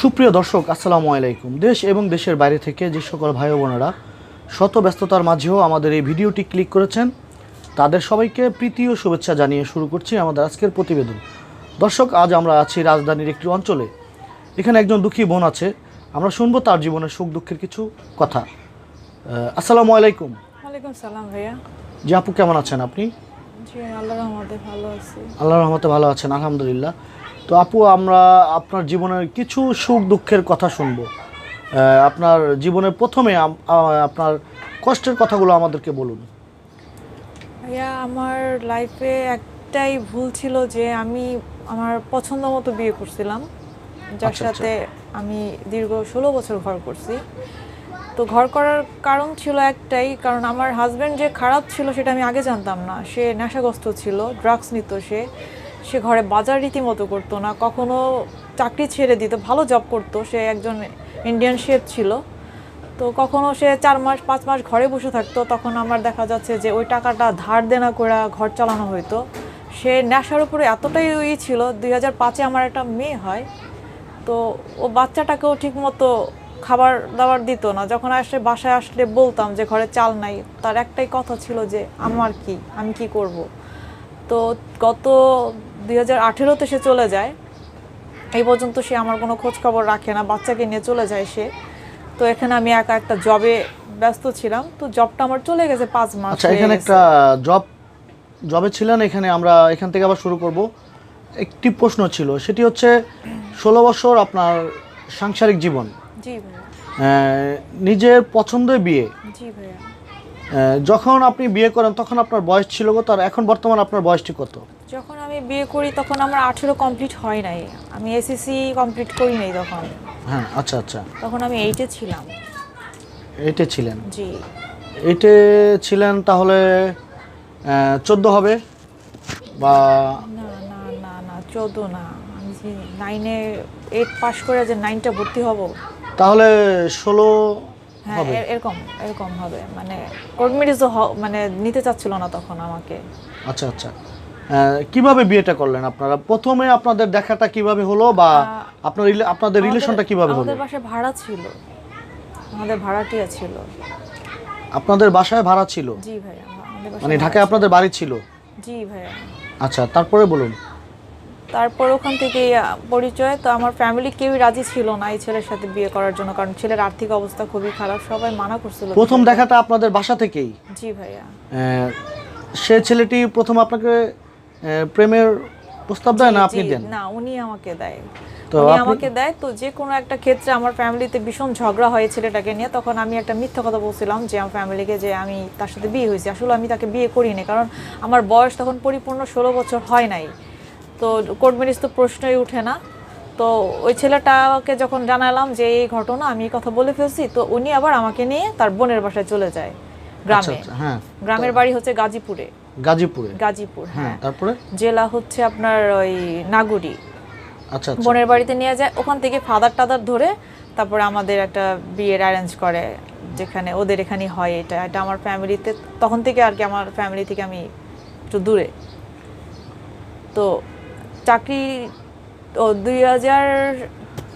সুপ্রিয় দর্শক আসসালামু আলাইকুম। দেশ এবং দেশের বাইরে থেকে যে সকল ভাই বোনেরা শত ব্যস্ততার মাঝেও আমাদের এই ভিডিওটি ক্লিক করেছেন তাদের সবাইকে প্রীতি ও শুভেচ্ছা জানিয়ে শুরু করছি আমাদের আজকের প্রতিবেদন। দর্শক আজ আমরা আছি রাজধানীর একটি অঞ্চলে। এখানে একজন দুঃখী বোন আছে। আমরা শুনব তার জীবনের সুখ দুঃখের কিছু কথা। আসসালামু আলাইকুম। ওয়ালাইকুম সালাম ভাইয়া। জি আপু কেমন আছেন আপনি? আল্লাহ রহমতে ভালো আছেন আলহামদুলিল্লাহ। তো আপু আমরা আপনার জীবনের কিছু সুখ দুঃখের কথা শুনব। আপনার জীবনের প্রথমে আপনার কষ্টের কথাগুলো আমাদেরকে বলুন। ভাইয়া আমার লাইফে একটাই ভুল ছিল যে আমি আমার পছন্দ মতো বিয়ে করছিলাম। যার আচ্ছা, সাথে আমি দীর্ঘ ষোলো বছর ঘর করছি। তো ঘর করার কারণ ছিল একটাই, কারণ আমার হাজব্যান্ড যে খারাপ ছিল সেটা আমি আগে জানতাম না। সে নেশাগ্রস্ত ছিল ড্রাগস নিত সে। সে ঘরে বাজার রীতিমতো করতো না, কখনো চাকরি ছেড়ে দিত, ভালো জব করতো। সে একজন ইন্ডিয়ান শেফ ছিল। তো কখনো সে চার মাস, পাঁচ মাস ঘরে বসে থাকতো, তখন আমার দেখা যাচ্ছে যে ওই টাকাটা ধার দেনা করে ঘর চালানো হতো সে নেশার উপরে এতটাই ই ছিল, দুই হাজার পাঁচে আমার একটা মেয়ে হয়, তো ও বাচ্চাটাকেও ঠিকমতো খাবার দাবার দিত না। যখন আসলে বাসায় আসলে বলতাম যে ঘরে চাল নাই তার একটাই কথা ছিল যে আমার কি? আমি কি করব? তো গত দুই হাজার আঠেরোতে সে চলে যায়। এই পর্যন্ত সে আমার কোনো খোঁজ খবর রাখে না বাচ্চাকে নিয়ে চলে যায় সে। তো এখানে আমি একা একটা জবে ব্যস্ত ছিলাম। তো জবটা আমার চলে গেছে পাঁচ মাস আচ্ছা এখানে একটা জব জবে ছিলেন এখানে আমরা এখান থেকে আবার শুরু করব। একটি প্রশ্ন ছিল সেটি হচ্ছে ষোলো বছর আপনার সাংসারিক জীবন নিজের পছন্দের বিয়ে। জি ভাইয়া। যখন আপনি বিয়ে করেন তখন আপনার বয়স ছিল কত? আর এখন বর্তমান আপনার বয়সটি কত? যখন আমি বিয়ে করি তখন আমার আঠেরো কমপ্লিট হয় নাই। আমি এসএসসি কমপ্লিট করি নাই তখন। হ্যাঁ আচ্ছা আচ্ছা। তখন আমি এইটে ছিলাম। এইটে ছিলেন? জি। এইটে ছিলেন তাহলে চোদ্দ হবে? বা না না না না চোদ্দ না। আমি নাইনে এইট পাশ করে যে নাইনটা ভর্তি হব। তাহলে ষোলো হ্যাঁ এরকম এরকম হবে। মানে কোর্ট ম্যারেজ মানে নিতে চাচ্ছিল না তখন আমাকে। আচ্ছা আচ্ছা। কীভাবে বিয়েটা করলেন আপনারা? প্রথমে আপনাদের দেখাটা কীভাবে হলো বা আপনার আপনাদের রিলেশনটা কীভাবে হলো? আমাদের বাসায় ভাড়া ছিল। আমাদের ভাড়াটিয়া ছিল। আপনাদের বাসায় ভাড়া ছিল? জি বাসায় মানে ঢাকায় আপনাদের বাড়ি ছিল। জি ভাইয়া। আচ্ছা তারপরে বলুন। তারপর ওখান থেকে পরিচয়। তো আমার ফ্যামিলি কেউই রাজি ছিল না এই ছেলের সাথে বিয়ে করার জন্য কারণ ছেলের আর্থিক অবস্থা খুবই খারাপ সবাই মানা করছিল। প্রথম দেখাটা আপনাদের বাসা থেকেই? জি ভাইয়া। সে ছেলেটি প্রথম আপনাকে প্রেমের প্রস্তাব দেয় না আপনি দেন? না উনি আমাকে দেয়। তো উনি আমাকে দেয় তো যে কোনো একটা ক্ষেত্রে আমার ফ্যামিলিতে ভীষণ ঝগড়া হয় ছেলেটাকে নিয়ে তখন আমি একটা মিথ্যা কথা বলছিলাম যে আমার ফ্যামিলিকে যে আমি তার সাথে বিয়ে হয়েছি। আসলে আমি তাকে বিয়ে করিনি কারণ আমার বয়স তখন পরিপূর্ণ ষোলো বছর হয় নাই। তো কোর্ট ম্যারেজ তো প্রশ্নই উঠে না। তো ওই ছেলেটাকে যখন জানালাম যে এই ঘটনা আমি এই কথা বলে ফেলছি তো উনি আবার আমাকে নিয়ে তার বোনের বাসায় চলে যায় আচ্ছা গ্রামে। আচ্ছা হ্যাঁ। গ্রামের বাড়ি হচ্ছে গাজীপুরে। গাজীপুরে? গাজীপুর হ্যাঁ হ্যাঁ। তারপরে? জেলা হচ্ছে আপনার ওই নাগুরি। আচ্ছা আচ্ছা। বোনের বাড়িতে নিয়ে যায় ওখান থেকে ফাদার টাদার ধরে তারপরে আমাদের একটা বিয়ের অ্যারেঞ্জ করে যেখানে ওদের এখানে হয় এটা। এটা আমার ফ্যামিলিতে তখন থেকে আর কি আমার ফ্যামিলি থেকে আমি একটু দূরে। তো চাকরি ও দুই হাজার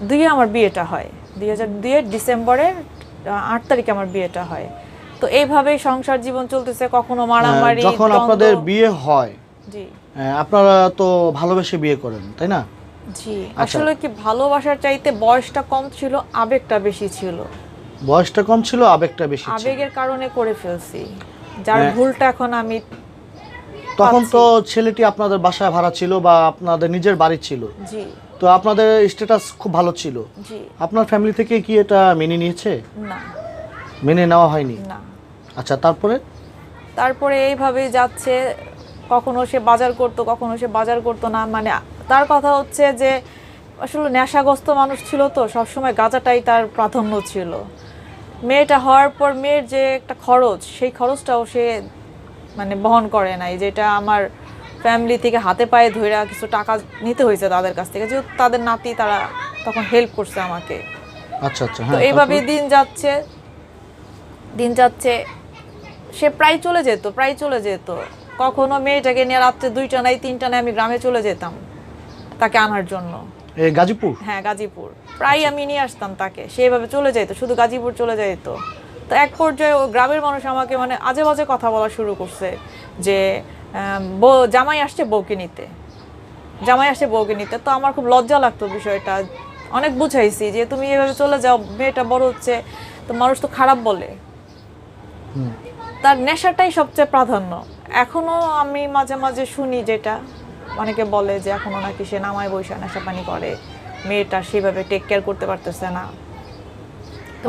দুইয়ে আমার বিয়েটা হয়। দুই হাজার দুইয়ের ডিসেম্বরের আট তারিখে আমার বিয়েটা হয়। তো এইভাবেই সংসার জীবন চলতেছে কখনো মারামারি যখন আপনাদের বিয়ে হয় জি। আপনারা তো ভালোবেসে বিয়ে করেন তাই না? জি। আচ্ছা। আসলে কি ভালোবাসার চাইতে বয়সটা কম ছিল আবেগটা বেশি ছিল? বয়সটা কম ছিল আবেগটা বেশি আবেগের কারণে করে ফেলছি। যার হ্যাঁ। ভুলটা এখন আমি তখন তো ছেলেটি আপনাদের বাসায় ভাড়া ছিল বা আপনাদের নিজের বাড়ি ছিল। জি। তো আপনাদের স্ট্যাটাস খুব ভালো ছিল। জি। আপনার ফ্যামিলি থেকে কি এটা মেনে নিয়েছে? না। মেনে নেওয়া হয়নি? না। আচ্ছা তারপরে? তারপরে এইভাবে যাচ্ছে কখনো সে বাজার করতো কখনো সে বাজার করতো না। মানে তার কথা হচ্ছে যে আসলে নেশাগ্রস্ত মানুষ ছিল তো সবসময় গাঁজাটাই তার প্রাধান্য ছিল। মেয়েটা হওয়ার পর মেয়ের যে একটা খরচ সেই খরচটাও সে মানে বহন করে নাই যেটা আমার ফ্যামিলি থেকে হাতে পায়ে ধরে কিছু টাকা নিতে হয়েছে তাদের কাছ থেকে। যেহেতু তাদের নাতি তারা তখন হেল্প করছে আমাকে। আচ্ছা আচ্ছা তো হ্যাঁ এইভাবে দিন যাচ্ছে দিন যাচ্ছে সে প্রায় চলে যেত প্রায় চলে যেত। কখনো মেয়েটাকে নিয়ে রাত্রে দুইটা নাই তিনটা নাই আমি গ্রামে চলে যেতাম তাকে আনার জন্য। গাজীপুর? হ্যাঁ গাজীপুর। প্রায় আমি নিয়ে আসতাম তাকে সেভাবে চলে যাইতো শুধু গাজীপুর চলে যাইতো। তো এক পর্যায়ে ও গ্রামের মানুষ আমাকে মানে আজে বাজে কথা বলা শুরু করছে যে বউ জামাই আসছে বউকে নিতে। জামাই আসছে বউকে নিতে। তো আমার খুব লজ্জা লাগতো বিষয়টা। অনেক বুঝাইছি যে তুমি এভাবে চলে যাও মেয়েটা বড় হচ্ছে তো মানুষ তো খারাপ বলে। তার নেশাটাই সবচেয়ে প্রাধান্য। এখনও আমি মাঝে মাঝে শুনি যেটা। অনেকে বলে যে এখনও নাকি সে নামায় বৈশা নেশা পানি করে। মেয়েটা সেভাবে টেক কেয়ার করতে পারতেছে না।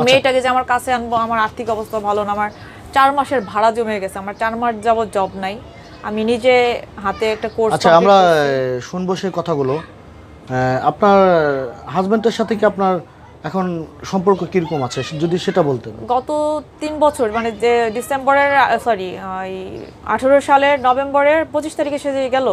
মেয়েটাকে যে আমার কাছে আনব আমার আর্থিক অবস্থা ভালো না আমার চার মাসের ভাড়া জমে গেছে আমার চার মাস যাবত জব নাই। আমি নিজে হাতে একটা কোর্স আচ্ছা আমরা শুনব সেই কথাগুলো। আপনার হাজবেন্ডের সাথে কি আপনার এখন সম্পর্ক কীরকম আছে? যদি সেটা বলতেন। গত তিন বছর মানে যে ডিসেম্বরের সরি ওই আঠেরো সালের নভেম্বরের পঁচিশ তারিখে সে যে গেল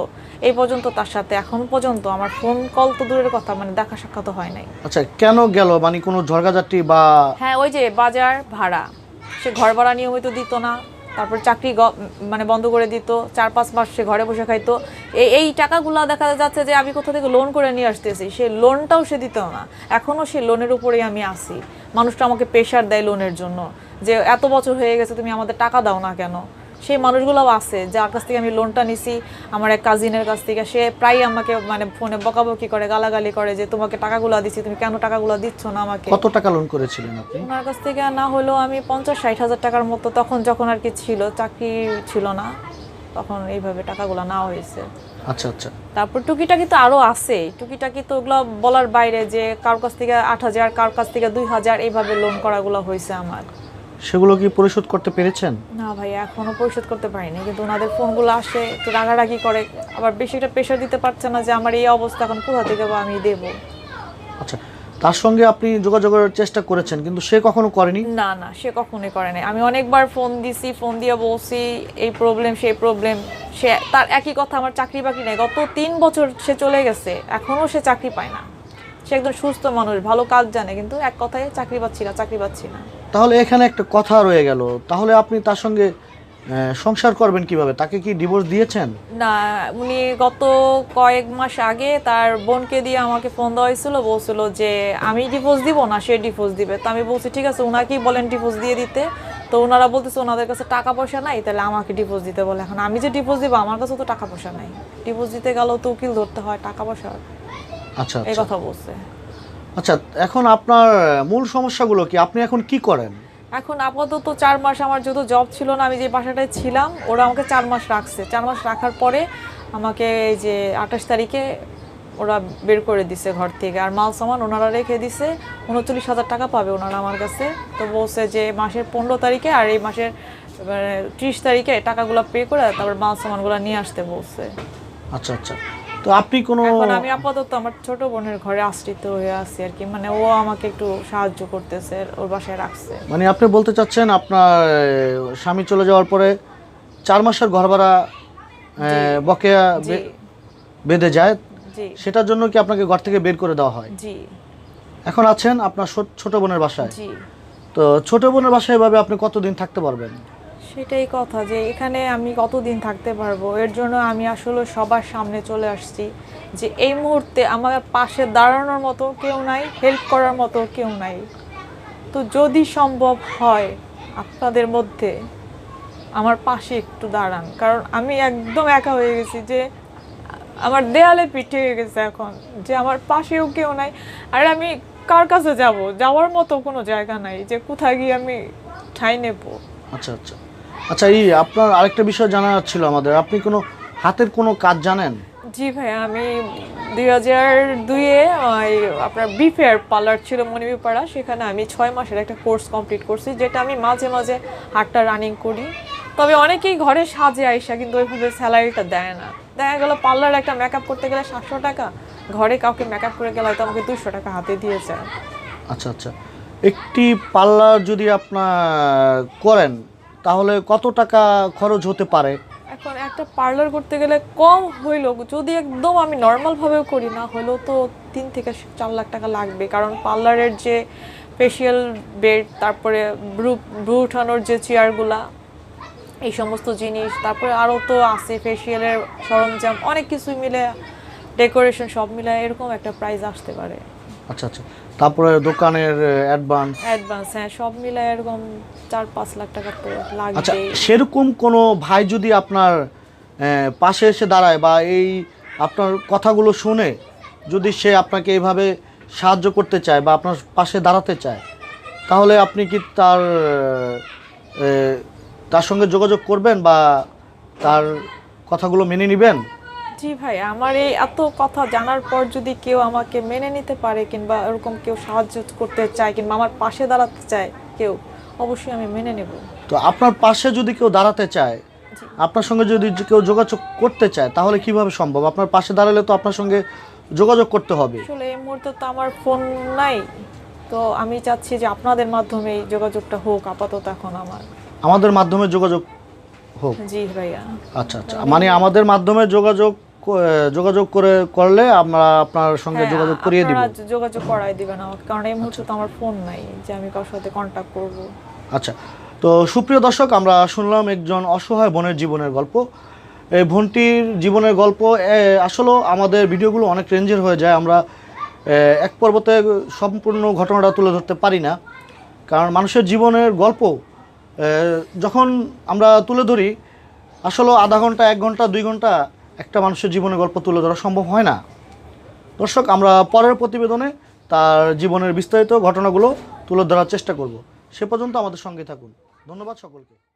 এই পর্যন্ত তার সাথে এখন পর্যন্ত আমার ফোন কল তো দূরের কথা মানে দেখা সাক্ষাৎ হয় নাই। আচ্ছা কেন গেল? মানে কোনো ঝড়গাঝাটি বা হ্যাঁ ওই যে বাজার ভাড়া সে ঘর ভাড়া নিয়মিত দিত না। তারপর চাকরি মানে বন্ধ করে দিত, চার পাঁচ মাস সে ঘরে বসে খাইতো। এই টাকাগুলো দেখা যাচ্ছে যে আমি কোথা থেকে লোন করে নিয়ে আসতেছি, সে লোনটাও সে দিত না। এখনও সে লোনের উপরেই আমি আসি মানুষটা আমাকে প্রেশার দেয় লোনের জন্য। যে এত বছর হয়ে গেছে, তুমি আমাদের টাকা দাও না কেন? সেই মানুষগুলোও আছে যার কাছ থেকে আমি লোনটা নিছি আমার এক কাজিনের কাছ থেকে। সে প্রায় আমাকে মানে ফোনে বকাবকি করে গালাগালি করে যে তোমাকে টাকাগুলো দিচ্ছি তুমি কেন টাকাগুলো দিচ্ছ না আমাকে? কত টাকা লোন করেছিলেন আপনি? ওনার কাছ থেকে না হলেও আমি পঞ্চাশ ষাট হাজার টাকার মতো তখন যখন আর কি ছিল চাকরি ছিল না তখন এইভাবে টাকাগুলো নেওয়া হয়েছে। আচ্ছা আচ্ছা। তারপর টুকিটাকি তো আরও আছে। টুকিটাকি তো ওগুলো বলার বাইরে যে কারোর কাছ থেকে আট হাজার কারোর কাছ থেকে দুই হাজার এইভাবে লোন করাগুলো হয়েছে আমার। সেগুলো কি পরিশোধ করতে পেরেছেন? না ভাই এখনও পরিশোধ করতে পারিনি। কিন্তু ওনাদের ফোনগুলো আসে একটু রাগারাগি করে। আবার বেশি একটা প্রেশার দিতে পারছে না যে আমার এই অবস্থা এখন কোথা থেকে বা আমি দেবো। আচ্ছা তার সঙ্গে আপনি যোগাযোগের চেষ্টা করেছেন কিন্তু সে কখনো করেনি? না না সে কখনোই করে নাই আমি অনেকবার ফোন দিছি ফোন দিয়ে বলছি এই প্রবলেম সেই প্রবলেম সে তার একই কথা আমার চাকরি বাকরি নেই। গত তিন বছর সে চলে গেছে এখনও সে চাকরি পায় না। সে একদম সুস্থ মানুষ ভালো কাজ জানে কিন্তু এক কথায় চাকরি পাচ্ছি না চাকরি পাচ্ছি না। তাহলে এখানে একটা কথা রয়ে গেল। তাহলে আপনি তার সঙ্গে সংসার করবেন কীভাবে? তাকে কি ডিভোর্স দিয়েছেন? না উনি গত কয়েক মাস আগে তার বোনকে দিয়ে আমাকে ফোন দেওয়া হয়েছিল বলছিল যে আমি ডিভোর্স দিব না সে ডিভোর্স দিবে। তো আমি বলছি ঠিক আছে ওনাকেই বলেন ডিভোর্স দিয়ে দিতে। তো ওনারা বলতেছে ওনাদের কাছে টাকা পয়সা নাই তাহলে আমাকে ডিভোর্স দিতে বলে। এখন আমি যে ডিভোর্স দিব আমার কাছে তো টাকা পয়সা নাই। ডিভোর্স দিতে গেলেও তো উকিল ধরতে হয় টাকা পয়সা আচ্ছা এই আচ্ছা কথা বলছে। আচ্ছা এখন আপনার মূল সমস্যাগুলো কি? আপনি এখন কি করেন? এখন আপাতত চার মাস আমার যেহেতু জব ছিল না আমি যে বাসাটায় ছিলাম ওরা আমাকে চার মাস রাখছে। চার মাস রাখার পরে আমাকে এই যে আঠাশ তারিখে ওরা বের করে দিছে ঘর থেকে। আর মাল সামান ওনারা রেখে দিছে উনচল্লিশ হাজার টাকা পাবে ওনারা আমার কাছে। তো বলছে যে মাসের পনেরো তারিখে আর এই মাসের ত্রিশ তারিখে টাকাগুলো পে করে তারপর মাল সামানগুলো নিয়ে আসতে বলছে। আচ্ছা আচ্ছা। তো আপনি কোনো এখন আমি আপাতত আমার ছোট বোনের ঘরে আশ্রিত হয়ে আছি আর কি। মানে ও আমাকে একটু সাহায্য করতেছে ওর বাসায় রাখছে। মানে আপনি বলতে চাচ্ছেন আপনার স্বামী চলে যাওয়ার পরে চার মাসের ঘর ভাড়া বকেয়া জি। বেঁধে যায় জি। সেটার জন্য কি আপনাকে ঘর থেকে বের করে দেওয়া হয়? জি। এখন আছেন আপনার ছোট বোনের বাসায়। জি। তো ছোট বোনের বাসায় এভাবে আপনি কতদিন থাকতে পারবেন? সেটাই কথা যে এখানে আমি কতদিন থাকতে পারব? এর জন্য আমি আসলে সবার সামনে চলে আসছি যে এই মুহূর্তে আমার পাশে দাঁড়ানোর মতো কেউ নাই হেল্প করার মতো কেউ নাই। তো যদি সম্ভব হয় আপনাদের মধ্যে আমার পাশে একটু দাঁড়ান, কারণ আমি একদম একা হয়ে গেছি যে আমার দেয়ালে পিঠে হয়ে গেছে এখন, যে আমার পাশেও কেউ নাই। আর আমি কার কাছে যাব? যাওয়ার মতো কোনো জায়গা নাই যে কোথায় গিয়ে আমি ঠাই নেব। আচ্ছা আচ্ছা। আচ্ছা এই আপনার আরেকটা বিষয় জানা ছিল আমাদের। আপনি কোনো হাতের কোনো কাজ জানেন? জি ভাই আমি দুই হাজার দুইয়ে ওই আপনার বি বিফেয়ার পার্লার ছিল মনিবিপাড়া সেখানে আমি ছয় মাসের একটা কোর্স কমপ্লিট করছি যেটা আমি মাঝে মাঝে হাটটা রানিং করি। তবে অনেকেই ঘরে সাজে আইসা কিন্তু ওইভাবে স্যালারিটা দেয় না। দেখা গেল পার্লার একটা মেকআপ করতে গেলে সাতশো টাকা ঘরে কাউকে মেকআপ করে গেলে হয়তো আমাকে দুশো টাকা হাতে দিয়ে যায়। আচ্ছা আচ্ছা। একটি পার্লার যদি আপনার করেন তাহলে কত টাকা খরচ হতে পারে? এখন একটা পার্লার করতে গেলে কম হইল, যদি একদম আমি নর্মাল ভাবেও করি, না হলেও তো তিন থেকে চার লাখ টাকা লাগবে। কারণ পার্লারের যে ফেসিয়াল বেড তারপরে ব্রু ব্রু উঠানোর যে চেয়ারগুলা এই সমস্ত জিনিস, তারপরে আরও তো আছে ফেসিয়ালের সরঞ্জাম, অনেক কিছুই মিলে ডেকোরেশন সব মিলায় এরকম একটা প্রাইস আসতে পারে। আচ্ছা আচ্ছা। তারপরে দোকানের অ্যাডভান্স অ্যাডভান্স হ্যাঁ সব মিলায় এরকম চার পাঁচ লাখ টাকা তো আচ্ছা সেরকম কোনো ভাই যদি আপনার পাশে এসে দাঁড়ায় বা এই আপনার কথাগুলো শুনে যদি সে আপনাকে এইভাবে সাহায্য করতে চায় বা আপনার পাশে দাঁড়াতে চায় তাহলে আপনি কি তার তার সঙ্গে যোগাযোগ করবেন বা তার কথাগুলো মেনে নেবেন? জি ভাই আমার এই এত কথা জানার পর যদি কেউ আমাকে মেনে নিতে পারে কিংবা এরকম কেউ সাহায্য করতে চায় কিংবা আমার পাশে দাঁড়াতে চায় কেউ অবশ্যই আমি মেনে নেব। তো আপনার পাশে যদি কেউ দাঁড়াতে চায় আপনার সঙ্গে যদি কেউ যোগাযোগ করতে চায় তাহলে কীভাবে সম্ভব? আপনার পাশে দাঁড়ালে তো আপনার সঙ্গে যোগাযোগ করতে হবে। আসলে এই মুহূর্তে তো আমার ফোন নাই তো আমি চাচ্ছি যে আপনাদের মাধ্যমে যোগাযোগটা হোক আপাতত এখন আমার। আমাদের মাধ্যমে যোগাযোগ হোক? জি ভাইয়া। আচ্ছা আচ্ছা। মানে আমাদের মাধ্যমে যোগাযোগ যোগাযোগ করে করলে আমরা আপনার সঙ্গে হ্যাঁ, যোগাযোগ করিয়ে দিব। যোগাযোগ করাই দিবেন আমাকে কারণ এই মুহূর্তে তো আমার ফোন নাই যে আমি কারোর সাথে কন্ট্যাক্ট করব। আচ্ছা তো সুপ্রিয় দর্শক আমরা শুনলাম একজন অসহায় বোনের জীবনের গল্প। এই বোনটির জীবনের গল্প আসলেও আমাদের ভিডিওগুলো অনেক রেঞ্জের হয়ে যায়। আমরা এক পর্বতে সম্পূর্ণ ঘটনাটা তুলে ধরতে পারি না। কারণ মানুষের জীবনের গল্প যখন আমরা তুলে ধরি আসলে আধা ঘণ্টা এক ঘণ্টা দুই ঘণ্টা একটা মানুষের জীবনের গল্প তুলে ধরা সম্ভব হয় না। দর্শক, আমরা পরের প্রতিবেদনে তার জীবনের বিস্তারিত ঘটনাগুলো তুলে ধরার চেষ্টা করব। সে পর্যন্ত আমাদের সঙ্গে থাকুন। ধন্যবাদ সকলকে।